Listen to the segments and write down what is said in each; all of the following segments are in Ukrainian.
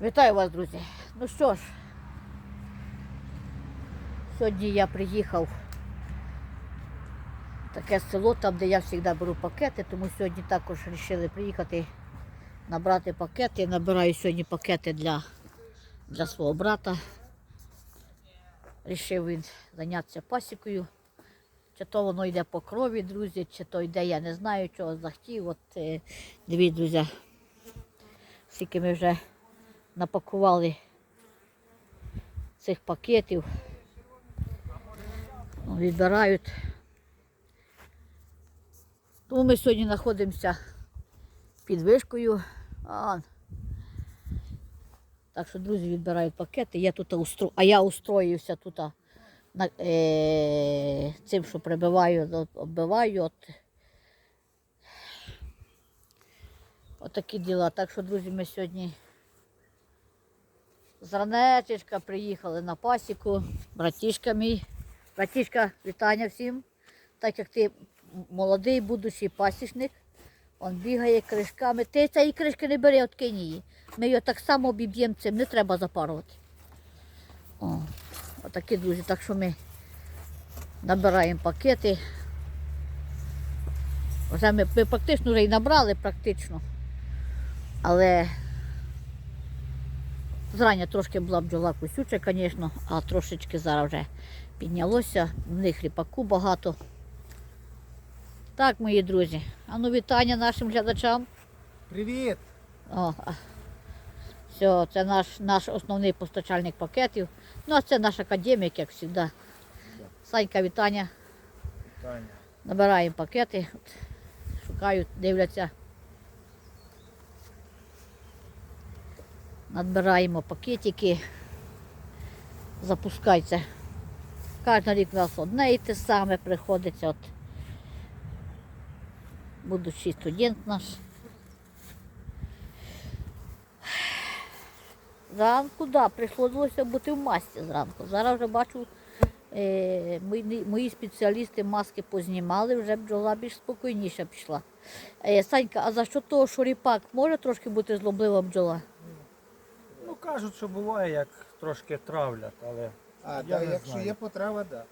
Вітаю вас, друзі. Ну що ж, сьогодні я приїхав в таке село, там, де я завжди беру пакети, тому сьогодні також вирішили приїхати набрати пакети. Набираю сьогодні пакети для, для свого брата. Рішив він зайнятися пасікою. Чи то воно йде по крові, друзі, чи то йде, я не знаю, чого захотів. От е, дивіться, друзі, скільки ми вже напакували цих пакетів. Ну, Відбирають. Тому ми сьогодні знаходимося під вишкою. А, так що друзі відбирають пакети. Я тут устро... А я устроївся тут на, е... цим, що прибиваю, оббиваю. От... Отакі діла. Так що, друзі, ми сьогодні з ранечечка приїхали на пасіку. Братішка мій. Братішка, вітання всім. Так як ти молодий, будущий пасічник, він бігає кришками. Ти цієї кришки не бери, откинь її. Ми його так само обіб'ємо цим, не треба запарувати. О, отакі друзі. Так що ми набираємо пакети. Вже ми, ми практично вже і набрали, практично. Але Зрання трошки була бджола кусюча, звісно, а трошечки зараз вже піднялося. В них ріпаку багато. Так, мої друзі. А ну вітання нашим глядачам. Привіт! О, все, це наш, наш основний постачальник пакетів. Ну, а це наш академік, як завжди. Санька, вітання. Таня. Набираємо пакети, шукають, дивляться. Надбираємо пакетики, запускається. Кожен рік у нас одне і те саме приходиться. От, будучи студент наш. Зранку, да, приходилося бути в масці зранку. Зараз вже бачу, е, мої, мої спеціалісти маски познімали, вже бджола більш спокійніше пішла. Е, Санька, а за що того, що ріпак може трошки бути злоблива бджола? Ну кажуть, що буває, як трошки травлять, але А, Я да, не якщо знаю. є потреба, да.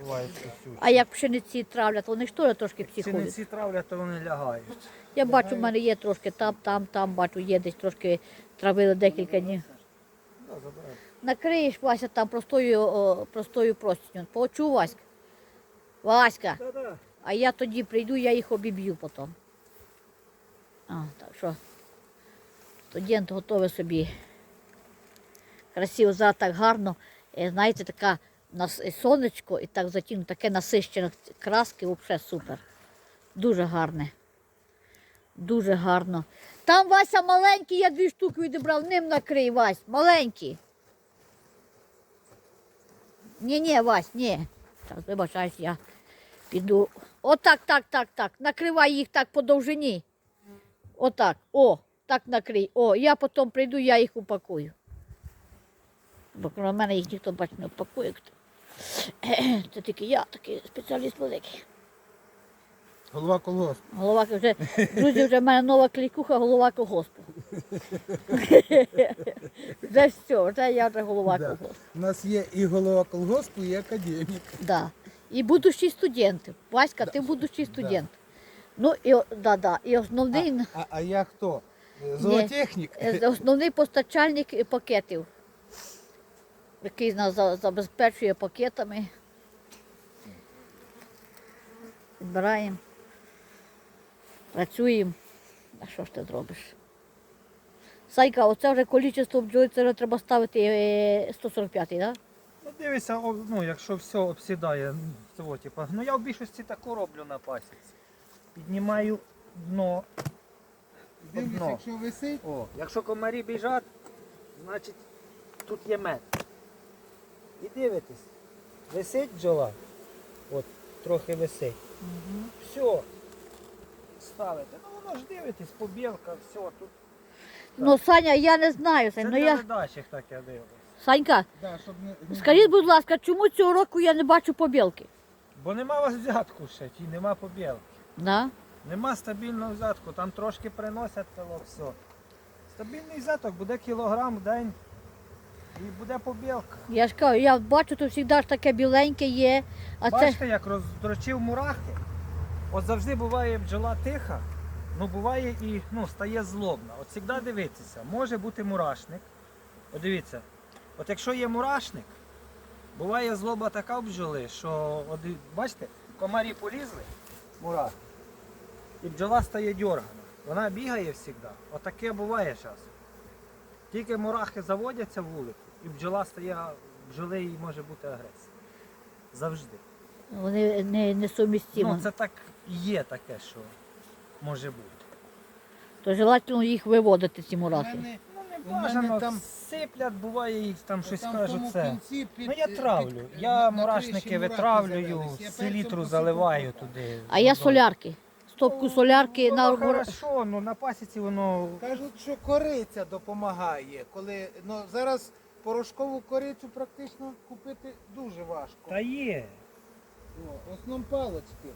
буває кусючі. А як пшениці травлять, вони ж теж трошки психують. Сіниці травлять, то вони лягають. Я бачу, в мене є трошки там, там, там, бачу, є десь трошки травили декілька днів. Да, забирай. Накриєш, Вася, там простою, о, простою простіню. Почув, Васька? Васька, а я тоді прийду, я їх обіб'ю потім. А, так що студент готовий собі. Красиво, зараз так гарно. Е, Знаєте, така сонечко і так затім таке насищене краски, взагалі супер. Дуже гарне. Дуже гарно. Там Вася маленький, я дві штуки відібрав, ним накрий, Вась, маленький. Ні, ні, Вась, ні. Так, вибачаюсь, я піду. Отак, так, так, так. Накривай їх так по довжині. Отак. О, так накрий. О, я потім прийду, я їх упакую. Бо крім мене їх ніхто бач не упакує. Це тільки я такий спеціаліст великий. Голова колгосп. Голова вже, друзі, вже в мене нова клікуха, голова колгоспу. Вже все, вже я вже голова Да. колгоспу. У нас є і голова колгоспу, і академік. Да. І будущий студент. Васька, ти будущий студент. Ну і да, да. І основний, А, а я хто? Зоотехнік? е, основний постачальник пакетів, який нас забезпечує пакетами. Відбираємо, працюємо. А що ж ти зробиш? Сайка, оце вже кількість бджоли, це вже треба ставити е, 145, так? Да? Ну дивися, ну, якщо все обсідає, ну, типу, ну я в більшості таку роблю на пасіці. Піднімаю дно. Одно. якщо висить, О, якщо комарі біжать, значить тут є мед. І дивитесь, висить бджола, от трохи висить. Все. Ставите. Ну воно ж дивитесь, побілка, все. Тут Ну, Саня, я не знаю, це Сань, ну я... ледачих так я дивлюсь. Санька, да, щоб не, скажіть, будь ласка, чому цього року я не бачу побілки? Бо нема вас взятку ще, і нема побілки. Да? Нема стабільного взятку, там трошки приносять, то все. Стабільний взяток, буде кілограм в день і буде побілка. Я ж кажу, я бачу, то завжди ж таке біленьке є, а це Бачите, як роздрочив мурахи. От завжди буває бджола тиха, ну буває і ну, стає злобна. От завжди дивитися, може бути мурашник. От дивіться, от якщо є мурашник, буває злоба така в бджоли, що от, бачите, комарі полізли, мурахи, і бджола стає дьоргана. Вона бігає завжди. Отаке буває часом. Тільки мурахи заводяться в вулику, і бджола стає, бджоли їй може бути агресія. Завжди. вони не, несумістимо. Ну, це так і є таке, що може бути. То желательно їх виводити, ці У мурахи. Ну не У мене бажано, там- сиплять, буває їх там щось там в кажуть тому це. кінці під- Ну я під- травлю. під- Я на мурашники мурахи витравлюю, завелись. Я перцем селітру посипав заливаю туди. А я Ну, солярки. Стопку солярки ну, на воно мура- хорошо, ну на пасіці воно. Кажуть, що кориця допомагає, коли ну, зараз порошкову корицю практично купити дуже важко. Та є. О, в основному палочки.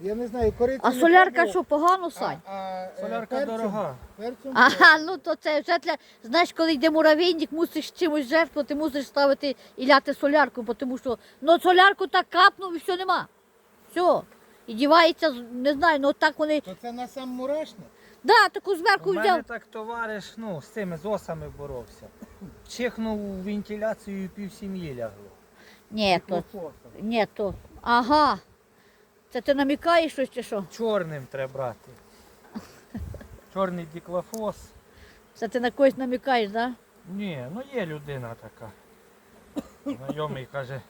Я не знаю, корицю А не солярка пробував. що погано, Сань? А, а, е, Солярка перцем- дорога. Перцем Ага, ну то це вже для. Знаєш, коли йде муравейник, мусиш чимось жертвувати, мусиш ставити і ляти солярку, бо тому що ну солярку так капнув і все нема. Все. І дівається, з- не знаю, ну так вони. То це на сам мурашник? Да, таку зверху У взяв. мене так товариш ну, з цими з осами боровся. Чихнув у вентиляцію і пів сім'ї лягло. Ні, то, ні, то. Ага. Це ти намікаєш щось чи що? Чорним треба брати. Чорний діклофос. Це ти на когось намікаєш, так? Да? Ні, ну є людина така. Знайомий каже,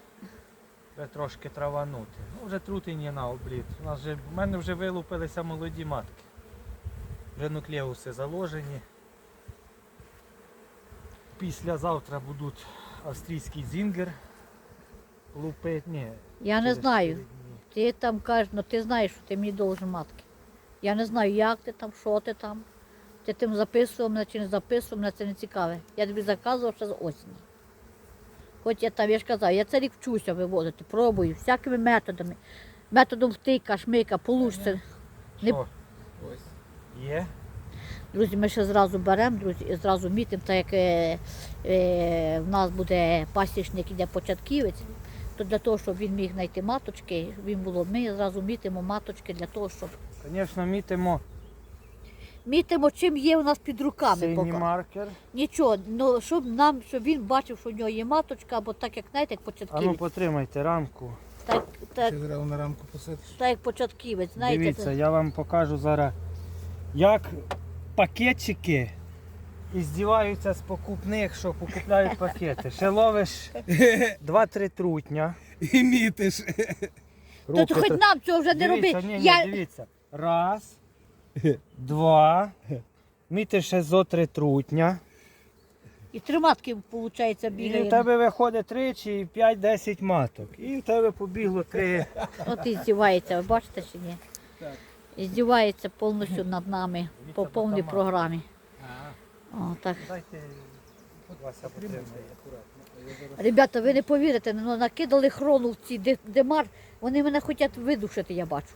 треба трошки траванути. Ну вже трутень є на обліт. У нас вже, в мене вже вилупилися молоді матки. Вже нуклеуси заложені. Післязавтра будуть австрійський зінгер лупити. Ні, Я не знаю. Ти там кажеш, ну ти знаєш, що ти мені должен матки. Я не знаю, як ти там, що ти там. Ти тим записував мене чи не записував, мене це не цікаве. Я тобі заказував ще з осені. Хоч я там, я ж казав, я це рік вчуся виводити, пробую, всякими методами. Методом втика, шмика, получиться. Не- Ось. Є? Друзі, ми ще зразу беремо, друзі, і зразу мітимо, так як е, е, в нас буде пасічник, іде початківець, то для того, щоб він міг знайти маточки, він було, ми зразу мітимо маточки для того, щоб Звісно, мітимо Мітимо, чим є у нас під руками. синій поки. маркер. Нічого, ну щоб нам, щоб він бачив, що в нього є маточка, або так як знаєте, як А ну початківець. потримайте рамку. Так, так, зразу на рамку посадиш. так як початківець, знаєте. Дивіться, це- я вам покажу зараз, як пакетчики іздіваються з покупних, що покупляють пакети. Ще ловиш 2-3 трутня. І мітиш. То, то хоч тр- нам цього вже не дивіться, роби. Ні, ні, я... дивіться. Раз, два. Мітиш ще зо три трутня. І три матки, виходить, І бігає. в тебе виходить 3 чи 5-10 маток. І в тебе побігло три. От і здівається, ви бачите чи ні? Так. І здівається повністю над нами по повній програмі. О, так. Ребята, ви не повірите, ну накидали хрону в ці демар, вони мене хочуть видушити, я бачу.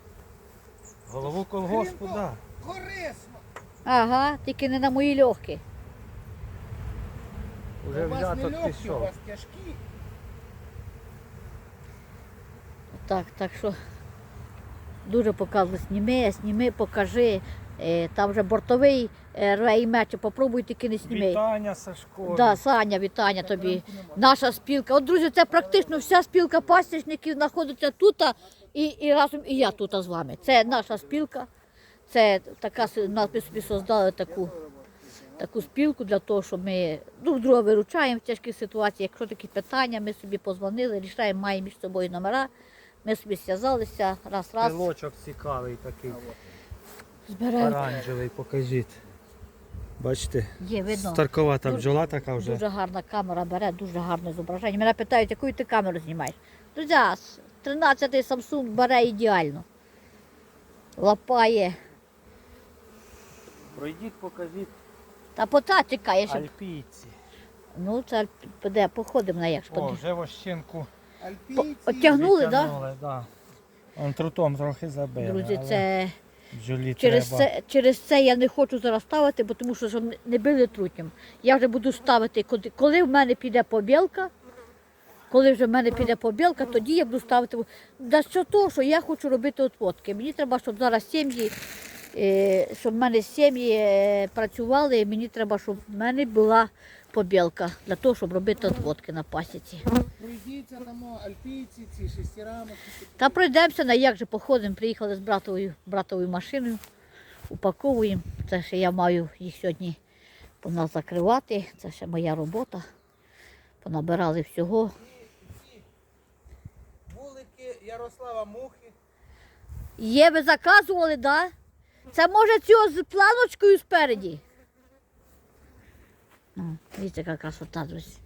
Голову колгоспу, так. Да. Корисно. Ага, тільки не на мої легкі. Уже у вас не легкі, у вас тяжкі. Так, так що дуже показували, сніми, сніми, покажи. Е, там вже бортовий рве і мече, попробуй тільки не сніми. Вітання, Сашко. Да, Саня, вітання тобі. Наша спілка. От, друзі, це практично вся спілка пасічників знаходиться тут, і, і разом і я тут з вами. Це наша спілка. Це така нас ми собі создали таку, таку спілку для того, щоб ми друг друга виручаємо в тяжких ситуаціях. Якщо такі питання, ми собі позвонили, рішаємо, маємо між собою номера. Ми собі зв'язалися, раз, раз, Пилочок цікавий такий. збираємо. Оранжевий, покажіть. Бачите? Є, видно. Старковата Дуже- бджола така вже. Дуже гарна камера бере, дуже гарне зображення. Мене питають, яку ти камеру знімаєш. Друзі, 13-й Samsung бере ідеально. Лапає. Пройдіть, покажіть Та пота щоб... альпійці. Ну, це де, походимо на як О, вже вощинку. Оттягнули, так? Да? відтягнули, да. Он трутом трохи забили. Друзі, але це Бджолі Через треба. це, через це я не хочу зараз ставити, бо тому що не били трутням. Я вже буду ставити, коли, коли в мене піде побілка, коли вже в мене піде побілка, тоді я буду ставити. Да що то, що я хочу робити отводки. Мені треба, щоб зараз сім'ї, е, щоб в мене сім'ї е, працювали, і мені треба, щоб в мене була побілка для того, щоб робити отводки на пасіці. Пройдіться там альпійці, ці шестирамки. Та пройдемося на як же походимо. Приїхали з братовою, братовою машиною, упаковуємо. Це ще я маю їх сьогодні по нас закривати. Це ще моя робота. Понабирали всього. Вулики Ярослава Мухи. Є, ви заказували, так? Да? Це може цього з планочкою спереді. Дивіться, яка красота, друзі.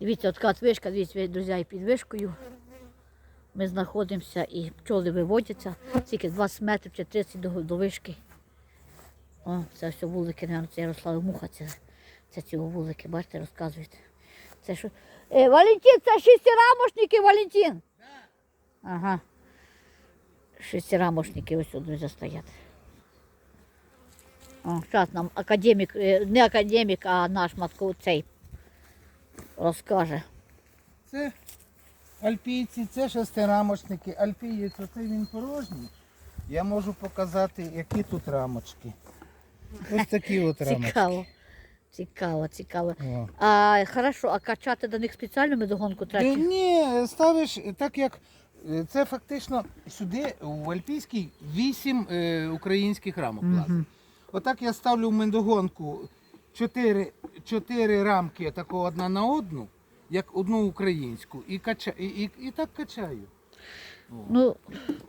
Дивіться, така вишка, дивіться, друзі, під вишкою. Ми знаходимося і пчоли виводяться, тільки 20 метрів чи 30 до, до вишки. О, це все вулики, наверное, це Ярослав Муха, це, це ці вулики, бачите, розказують. Це що? Е, Валентин, це шестирамошники, Валентин. Ага. Шестирамошники ось тут друзі, стоять. О, зараз нам академік, е, не академік, а наш матко цей розкаже. Це альпійці, це шестирамочники. Альпієць, оце він порожній. Я можу показати, які тут рамочки. Ось такі от рамочки. Цікаво. Цікаво, цікаво. О. А хорошо, а качати до них спеціальну медогонку треба? Ні, ставиш так як е, це фактично сюди в Альпійській вісім е, українських рамок. Мгм. Отак я ставлю в медогонку чотири, чотири рамки такого одна на одну, як одну українську, і, кача, і, і, і так качаю. О. Ну,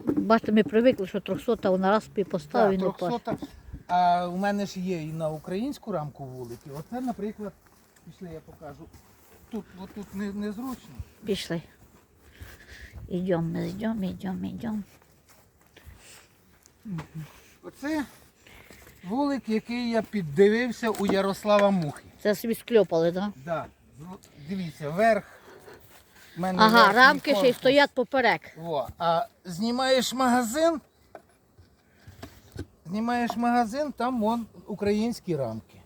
бачите, ми привикли, що 300 вона раз поставив і Так, не пас. 300. А у мене ж є і на українську рамку вулики. Оце, наприклад, пішли, я покажу. Тут, от тут не, незручно. Пішли. Йдемо, ми йдемо, йдемо, йдемо. Оце вулик, який я піддивився у Ярослава Мухи. Це собі скльопали, так? Да? Да. Дивіться, верх. мене Ага, рамки ще й стоять поперек. Во. А знімаєш магазин, знімаєш магазин, там вон українські рамки.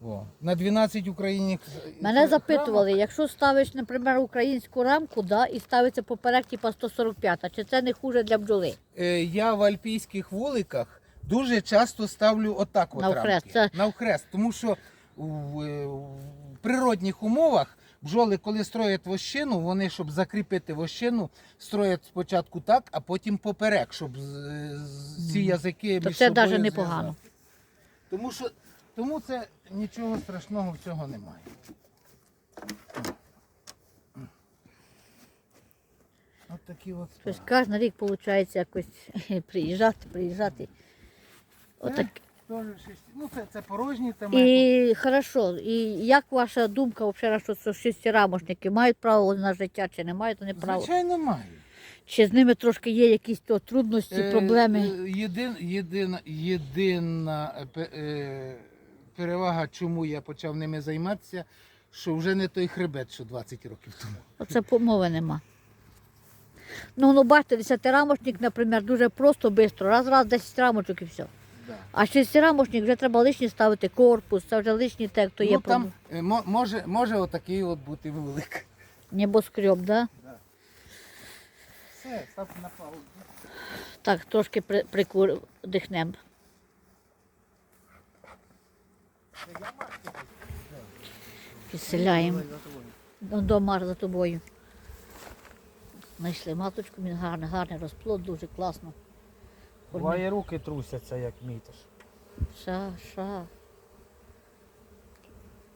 Во. На 12 українських. Мене запитували, якщо ставиш, наприклад, українську рамку, да, і ставиться поперек, типа 145, чи це не хуже для бджоли? Е, Я в альпійських вуликах дуже часто ставлю отак от Навхрест. рамки. Це- Навхрест. Тому що в, е, в природних умовах бджоли, коли строять вощину, вони, щоб закріпити вощину, строять спочатку так, а потім поперек, щоб з- з- ці язики То між це собою навіть непогано. зв'язати. Тому що тому це нічого страшного в цього немає. От такі от Тобто справи. кожен рік виходить якось приїжджати, приїжджати. Отак. Шість- Ну, це, це порожні там. І хорошо, і як ваша думка взагалі, що це шестирамошники мають право на життя чи не мають вони право? Звичайно, маю. Чи з ними трошки є якісь то трудності, Е, проблеми? е, Єдин, єдина, єдина е, е, перевага, чому я почав ними займатися, що вже не той хребет, що 20 років тому. Оце помови нема. Ну, ну бачите, десятирамочник, наприклад, дуже просто, швидко, раз-раз 10 рамочок і все. А шестирамочник вже треба лишні ставити корпус, це вже лишні те, хто є ну, там е, мо- може, може отакий от бути велик. небоскреб, да? Все, став на паузу. Так, трошки при, прикур, дихнем. Підселяємо. Ну, до Мар за тобою. Знайшли маточку, він гарний, гарний розплод, дуже класно. Буває руки трусяться, як мітиш. Ша, ша.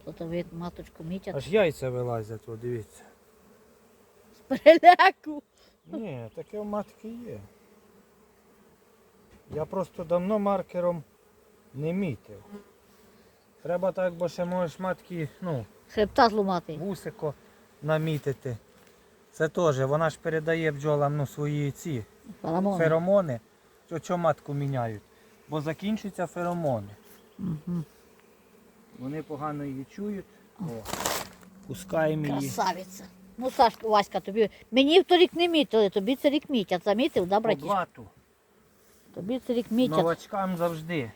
Плотовит маточку мітять. Аж яйця вилазять, о, дивіться. З переляку. Ні, таке в матки є. Я просто давно маркером не мітив. Треба так, бо ще можеш матки, ну, Хребта зломати. вусико намітити. Це теж, вона ж передає бджолам ну, свої ці Фаламони. феромони. Що, що матку міняють? Бо закінчуються феромони. Угу. Вони погано її чують. О, пускаємо її. Красавиця. Ну, Сашка, Васька, тобі. Мені в торік не мітили, тобі це рік мітять. Замітив, да, братішка? блату. Тобі це рік мітять. Новачкам завжди.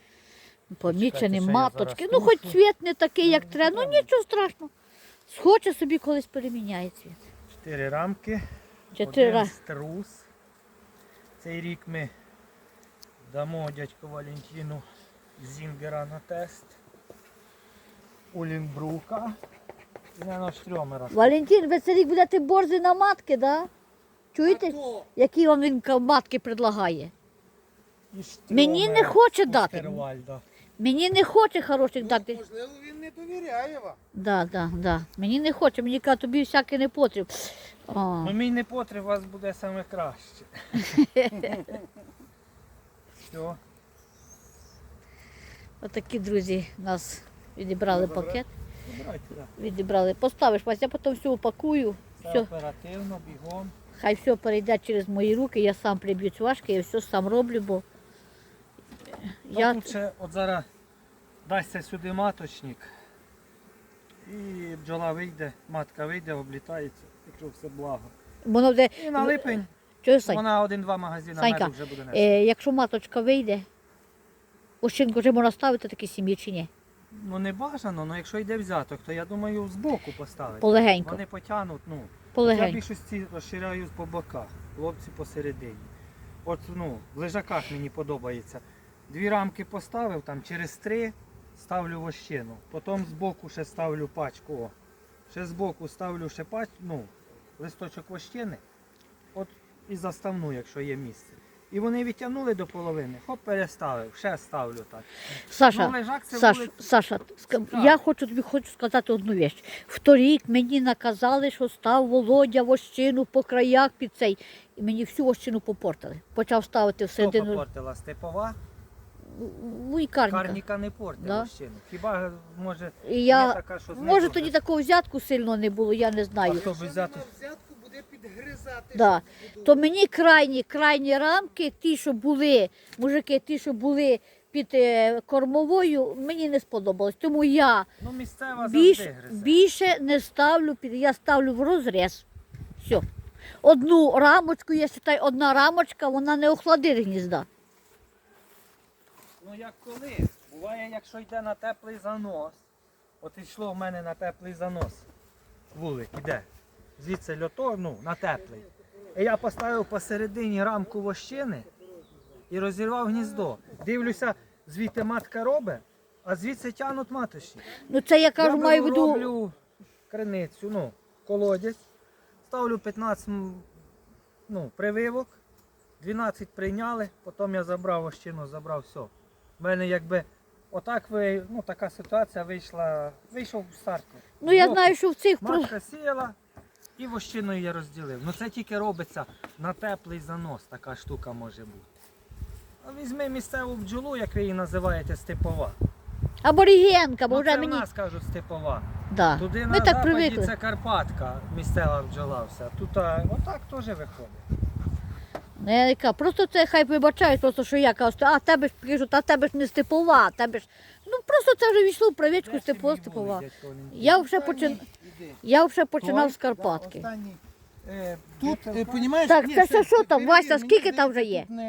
Помічені Чекайте, що я маточки. зараз Ну, хоч цвіт не такий, як треба. Ну нічого страшного. Схоче собі колись переміняє цвіт. Чотири рамки. Чотири один струс. Цей рік ми дамо дядьку Валентину Зінгера на тест. Улінбрука. І на штрьомера. Валентин, ви це рік будете борзи на матки, да? Чуєте? То Які вам він матки предлагає? І Мені не хоче дати. Остервальда. Мені не хоче хороших дати. можливо він не довіряє вам. Да, да, да. Мені не хоче, мені каже, тобі всяке не потріб. О. Ну мій не потріб, у вас буде саме краще. Все. Отакі друзі нас відібрали пакет. Забирайте, да. Відібрали. Поставиш вас, я потім все упакую. Все Все. оперативно, бігом. Хай все перейде через мої руки, я сам приб'ю цвашки, я все сам роблю, бо Ну, я ще от зараз дасться сюди маточник. І бджола вийде, матка вийде, облітається, якщо все благо. воно буде. І на липень Чуєш, Сань? вона один-два магазини Санька, меду вже буде нести. Е, якщо маточка вийде, ощинку вже можна ставити такі сім'ї чи ні? Ну не бажано, але якщо йде взяток, то я думаю збоку поставити. Полегенько. Вони потягнуть, ну. Я Полегенько. більшості розширяю по боках, хлопці посередині. От ну, в лежаках мені подобається. Дві рамки поставив, там через три ставлю вощину. Потім збоку ще ставлю пачку. О. Ще збоку ставлю ще пач, ну, листочок вощини. І заставну, якщо є місце. І вони відтягнули до половини, хоп, переставив, ще ставлю так. Саша, ну, лежак це Саш, вулиць- Саша, я хочу тобі хочу сказати одну річ. Вторік мені наказали, що став Володя вощину по краях під цей. І мені всю вощину попортили. Почав ставити Хто всередину попортила степова, ну, і карніка. карніка не портила Да. вощину. Хіба може я, така, що може тоді такого взятку сильно не було, я не А знаю. хто б взяти? взятку буде підгризати. Да. То мені крайні, крайні рамки, ті, що були, мужики, ті, що були під е, кормовою, мені не сподобалось. Тому я Ну, місцева більш, завжди гризе. більше не ставлю, під, я ставлю в розріз. Все. Одну рамочку, я вважаю, одна рамочка, вона не охладить гнізда. Ну як коли? Буває, якщо йде на теплий занос. От йшло в мене на теплий занос. Вулик іде. Звідси льото, ну, на теплий. І я поставив посередині рамку вощини і розірвав гніздо. Дивлюся, звідти матка робить, а звідси тягнуть маточні. Ну це я кажу, я маю в виду. роблю криницю, ну, колодязь, ставлю 15 ну, прививок, 12 прийняли, потім я забрав ощину, забрав все. У мене якби отак ви, ну, така ситуація вийшла, вийшов в старт. Ну я Збоку. знаю, що в цих про- Матка сіяла і вощиною я розділив. Ну це тільки робиться на теплий занос, така штука може бути. А візьми місцеву бджолу, як ви її називаєте, степова. аборігенка, бо Ну, вже це мені. в нас кажуть степова. Да. Туди Ми на так западі привикли. це Карпатка, місцева бджола вся. Тут а, отак теж виходить. Ну, я яка, просто це хай вибачають, просто що я кажу, а тебе ж кажуть, а тебе ж не степова, а тебе ж. Ну просто це вже війшло в правичку Де ще степова, мій степова. дядько? Я вже почин... Іди. Я вже починав з Карпатки. останній. Е, Тут, е, понімаєш, Так, ні, це що там, перевір, Вася, мені скільки там вже є? тут Не,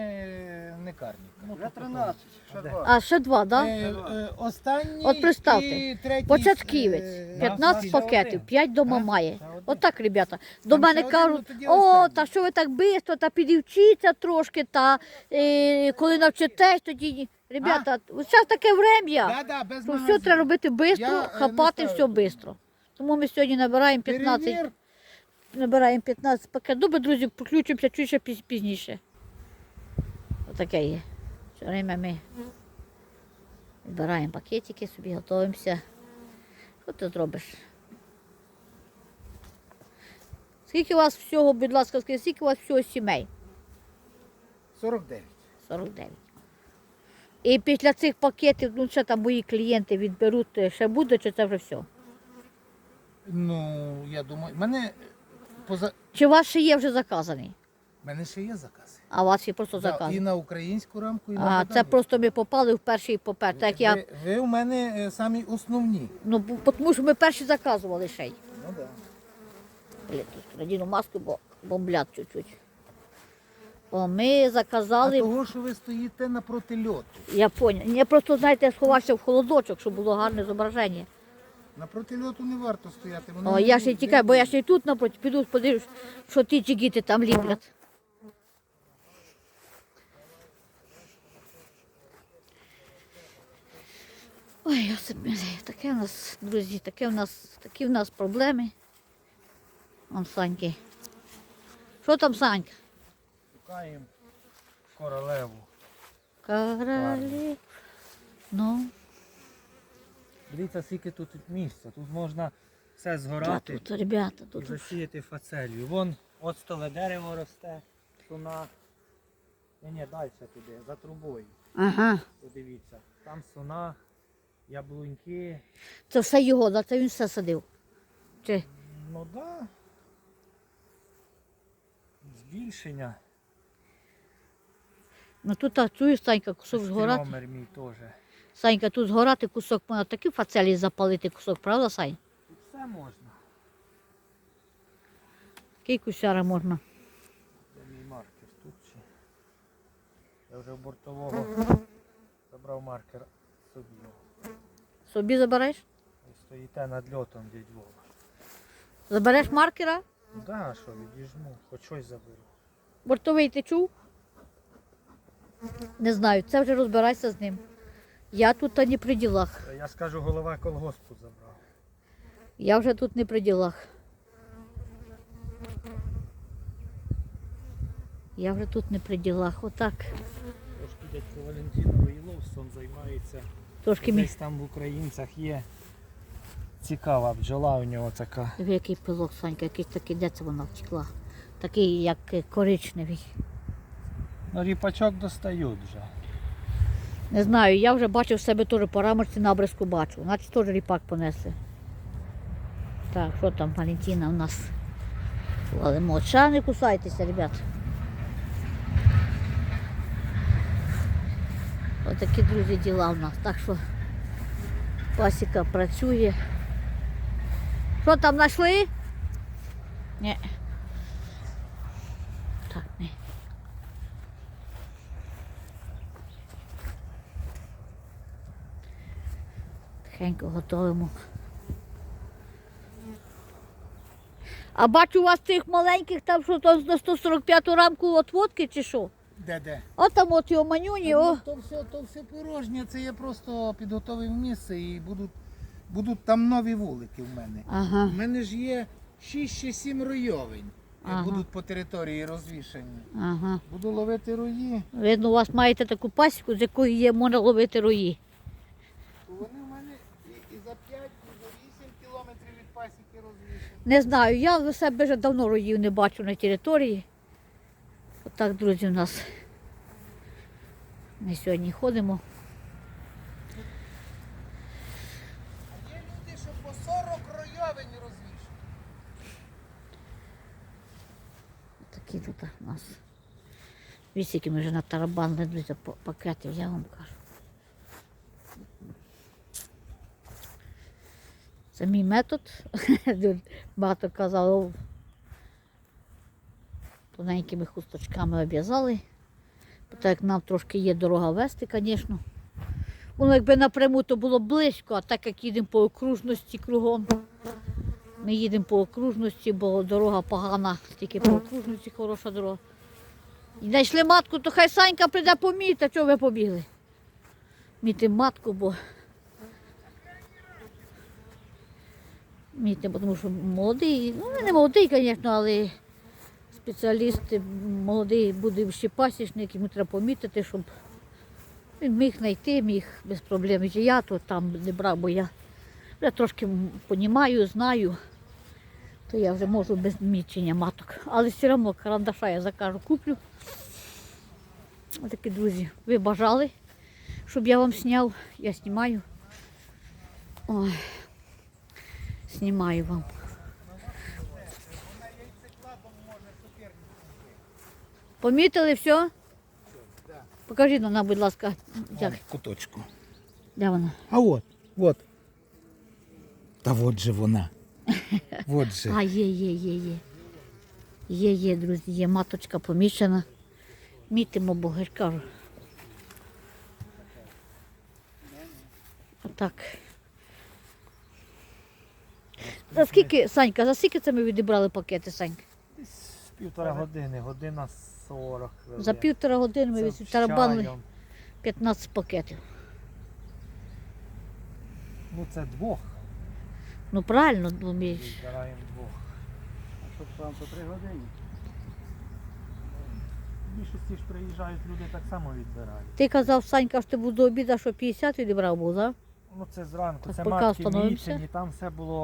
не карніка. Ну, Вже 13, ще А два. А ще два, так? Е, Да? е, Останній От представте, і третій. Початківець, е, 15 ще пакетів, один. 5 дома має. Отак, ребята. До Там мене ще один, кажуть, ну, тоді о, останній». та що ви так швидко, та підівчіться трошки, та е, коли навчитесь, тоді. ні». Ребята, зараз таке врем'я. Да, да, без То все магазину. треба робити швидко, Я, е, хапати все швидко. Тому ми сьогодні набираємо 15, Перевір. набираємо 15 пакетів. Добре, друзі, включимося чуть ще пізніше. Отаке є. Время ми збираємо пакетики, собі готуємося. Що ти зробиш? Скільки у вас всього, будь ласка, скажіть, скільки у вас всього сімей? 49. 49. І після цих пакетів, ну ще там мої клієнти відберуть, е, ще буде, чи це вже все? Ну, я думаю, в мене поза... Чи у вас ще є вже заказаний? в мене ще є закази. А у вас є просто Да, і заказаний? на українську рамку, і на А, це просто ми попали в перший попер. Так я, ви, ви у мене е, самі основні. ну, бо- тому що ми перші заказували ще й. Ну, да. Літочку, надіну маску, бо бомблять чуть-чуть. О, ми А заказали. того, що ви стоїте напроти льоту. Я поняла. Я просто, знаєте, я сховався в холодочок, щоб було гарне зображення. Напроти льоту не варто стояти. Воно О, я ще й тікаю, бо я ще й тут напроти піду, подивлюсь, що ті чигіти там ліплять. Ой, Йосип, таке в нас, друзі, таке в нас, такі в нас проблеми. Он Саньки. Що там, Санька? Шукаємо королеву. Королі. Ну, Дивіться, скільки тут місця. Тут можна все та згорати тут, ребята, і засіяти фацелію. Вон от столе дерево росте, суна. Ні, ні, далі туди, за трубою. Ага. Подивіться. Там суна, яблуньки. Це все його, да? це він все садив. Чи? Ну так. Да. Збільшення. Ну тут чуєш, Санька, кусок згорати. Номер мій теж. Санька, тут згорати кусок, можна такі фацелі запалити кусок, правда, Сань? Все можна. Який кусяра можна? Де мій маркер тут чи. Я вже бортового забрав маркер собі. Собі забереш? Ви стоїте над льотом, дядь Вова. Забереш маркера? Ну да, що відіжму, хоч щось заберу. Бортовий ти чув? Не знаю, це вже розбирайся з ним. Я тут не при ділах. Я скажу, голова колгоспу забрав. Я вже тут не при ділах. Я вже тут не при ділах. Отак. Трошки дядько Валентиновий Ловсон займається. Трошки. Десь там в українцях є. Цікава бджола у нього така. Диви, який пилок, Санька, якийсь такий, де це вона втекла? Такий, як коричневий. Ну, ріпачок достають вже. Не знаю, я вже бачив в себе теж по рамочці набризку бачу. Значить теж ріпак понесли. Так, що там, Валентина у нас? Але молча, не кусайтеся, ребят. Отакі, друзі, діла в нас. Так що пасіка працює. Що там знайшли? Ні. Так, ні. Тихенько готуємо. А бачу у вас тих маленьких там що то на 145 рамку от водки чи що? Де де? От там от його манюні, о. Ну, то все, то все порожнє, це я просто підготовив місце і будуть, будуть там нові вулики в мене. Ага. У мене ж є 6 чи 7 ройовень, Ага. будуть по території розвішані. Ага. Буду ловити рої. Видно, у вас маєте таку пасіку, з якої є можна ловити рої. То вони в мене і, і за 5, і за 8 кілометрів від пасіки розвішані. Не знаю, я в себе вже давно роїв не бачу на території. Отак, друзі, у нас. Ми сьогодні ходимо. А є люди, що по 40 ройовень розвішані. Такі тут у нас. Вісіки ми вже на тарабан друзі, пакетів, я вам кажу. Це мій метод. Багато казало. Тоненькими хусточками обв'язали. Так як нам трошки є дорога вести, звісно. Воно якби напряму, то було близько, а так як їдемо по окружності кругом. Ми їдемо по окружності, бо дорога погана, тільки по окружності хороша дорога. І знайшли матку, то хай Санька прийде поміти, а чого ви побігли? Міти матку, бо. Бо тому що молодий, ну не молодий, звісно, але спеціаліст молодий буде ще пасічник, йому треба помітити, щоб він міг знайти, міг без проблем. Я то там не брав, бо я вже трошки розумію, знаю то я вже можу без мічення маток. Але все одно карандаша я закажу, куплю. Отакі друзі, ви бажали, щоб я вам зняв. Я знімаю. Ой, знімаю вам. Помітили все? Покажіть нам, будь ласка, як, В куточку. де вона? А от, от. Та от же вона. Отже. А, є, є, є, є. Є, є, друзі, є маточка помішана. Мітимо, бо я ж. Отак. За скільки, Санька, за скільки це ми відібрали пакети, Санька? Десь півтора години, година 40. За півтора години ми Це з тарабанили чаєм. 15 пакетів. Ну це двох. Ну правильно, бо ми... Збираємо двох. А щоб там по три години. Більшості ж приїжджають, люди так само відбирають. ти казав, Санька, що ти був до обіду, що 50 відібрав був, так? Ну це зранку, Так, це поки матки встановимося. там все було